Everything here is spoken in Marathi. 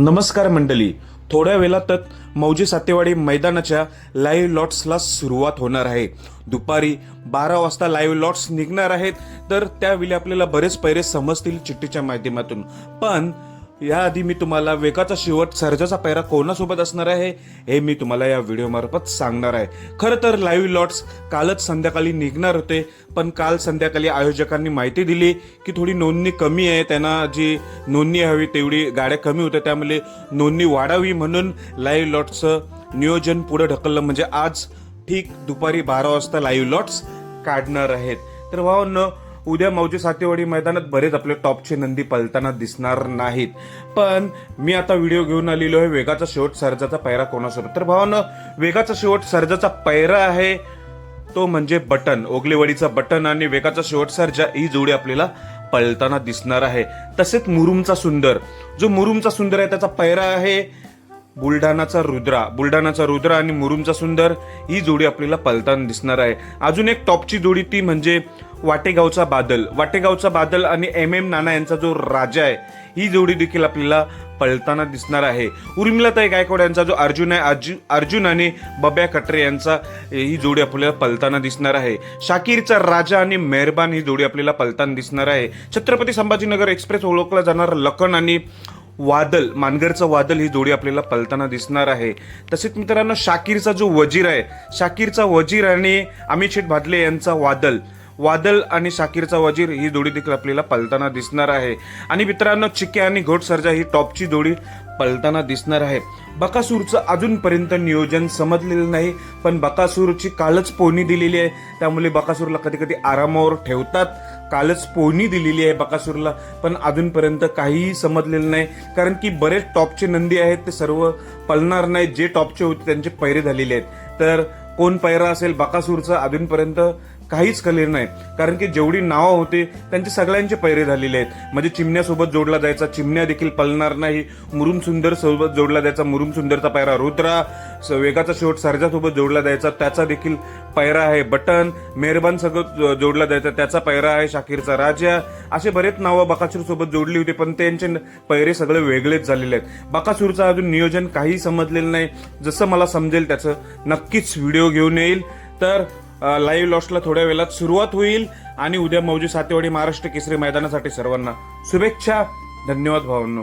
नमस्कार मंडळी. थोड्या वेळातच मौजे सातेवाडी मैदानाच्या लाईव्ह लॉट्सला सुरुवात होणार आहे. दुपारी बारा वाजता लाईव्ह लॉट्स निघणार आहेत. तर त्यावेळी आपल्याला बरेच पैरे समजतील चिठ्ठीच्या माध्यमातून. पण याआधी मी तुम्हाला वेगाचा शेवट सर्जाचा पैरा कोणासोबत असणार आहे हे मी तुम्हाला या व्हिडिओमार्फत सांगणार आहे. खरं तर लाईव्ह लॉट्स कालच संध्याकाळी निघणार होते पण काल संध्याकाळी आयोजकांनी माहिती दिली की थोडी नोंदणी कमी आहे त्यांना जी नोंदणी हवी तेवढी गाड्या कमी होत्या त्यामुळे नोंदणी वाढावी म्हणून लाईव्ह लॉट्सचं नियोजन पुढं ढकललं. म्हणजे आज ठीक दुपारी बारा वाजता लाईव्ह लॉट्स काढणार आहेत. तर भावांना उद्या मौजे सातेवाडी मैदानात बरेच आपले टॉपचे नंदी पलताना दिसणार नाहीत. पण मी आता व्हिडिओ घेऊन आलेलो आहे. वेगाचा शेवट सर्जाचा पैरा कोणासोबत? तर भावानं वेगाचा शेवट सर्जाचा पैरा आहे. तो म्हणजे बटन ओगलेवाडीचा बटन आणि वेगाचा शेवट सर्जा. ही जोडी आपल्याला पळताना दिसणार आहे. तसेच मुरुमचा सुंदर. जो मुरुमचा सुंदर आहे त्याचा पैरा आहे. बुलढाणाचा रुद्रा. बुलढाणाचा रुद्रा आणि मुरुमचा सुंदर ही जोडी आपल्याला पलताना दिसणार आहे. अजून एक टॉपची जोडी ती म्हणजे वाटेगावचा बादल. वाटेगावचा बादल आणि एम एम नाना यांचा जो राजा आहे ही जोडी देखील आपल्याला पळताना दिसणार आहे. उर्मिलाताई गायकवाड यांचा जो अर्जुन आहे अर्जु- अर्जुन आणि बब्या कटरे यांचा ही जोडी आपल्याला पलताना दिसणार आहे. शाकीरचा राजा आणि मेहरबान ही जोडी आपल्याला पलताना दिसणार आहे. छत्रपती संभाजीनगर एक्सप्रेस ओळखला जाणार लखन आणि वादल मानगरचं वादल ही जोडी आपल्याला पलताना दिसणार आहे. तसेच मित्रांनो शाकीरचा जो वजीर आहे शाकीरचा वजीर आणि अमित शेठ भादले यांचा वादल. वादल आणि शाकीरचा वजीर ही जोडी देखील आपल्याला पलताना दिसणार आहे. आणि मित्रांनो चिके आणि घोट सर्जा ही टॉपची जोडी पलताना दिसणार आहे. बकासूरचं अजूनपर्यंत नियोजन समजलेलं नाही पण बकासूरची कालच पोहणी दिलेली आहे. त्यामुळे बकासूरला कधी कधी आरामावर ठेवतात. कालच पोहणी दिलेली आहे बकासूरला पण अजूनपर्यंत काहीही समजलेलं नाही. कारण की बरेच टॉपचे नंदी आहेत ते सर्व पलणार नाही. जे टॉपचे होते त्यांचे पैरे झालेले आहेत. तर कोण पैरा असेल बकासूरचा अजूनपर्यंत काहीच कलेर नाही. कारण की जेवढी नावं होते त्यांचे सगळ्यांचे पैरे झालेले आहेत. म्हणजे चिमण्यासोबत जोडला जायचा चिमण्या देखील पलणार नाही. मुरुम सुंदर सोबत जोडला जायचा मुरुम सुंदरचा पैरा रुद्रा स- वेगाचा शेवट सर्जासोबत जोडला जायचा त्याचा देखील पैरा आहे. बटन मेहरबान सगळं जो- जोडला जायचा त्याचा पैरा आहे शाकीरचा. राजा असे बरेच नावं बकासूर सोबत जोडली होती पण त्यांचे पैरे सगळे वेगळेच झालेले आहेत. बकासूरचं अजून नियोजन काही समजलेलं नाही. जसं मला समजेल त्याचं नक्कीच व्हिडिओ घेऊन येईल. तर लाईव्ह लॉस्टला थोड्या वेळात सुरुवात होईल आणि उद्या मौजी सातेवाडी महाराष्ट्र केसरी मैदानासाठी सर्वांना शुभेच्छा. धन्यवाद भावांनो.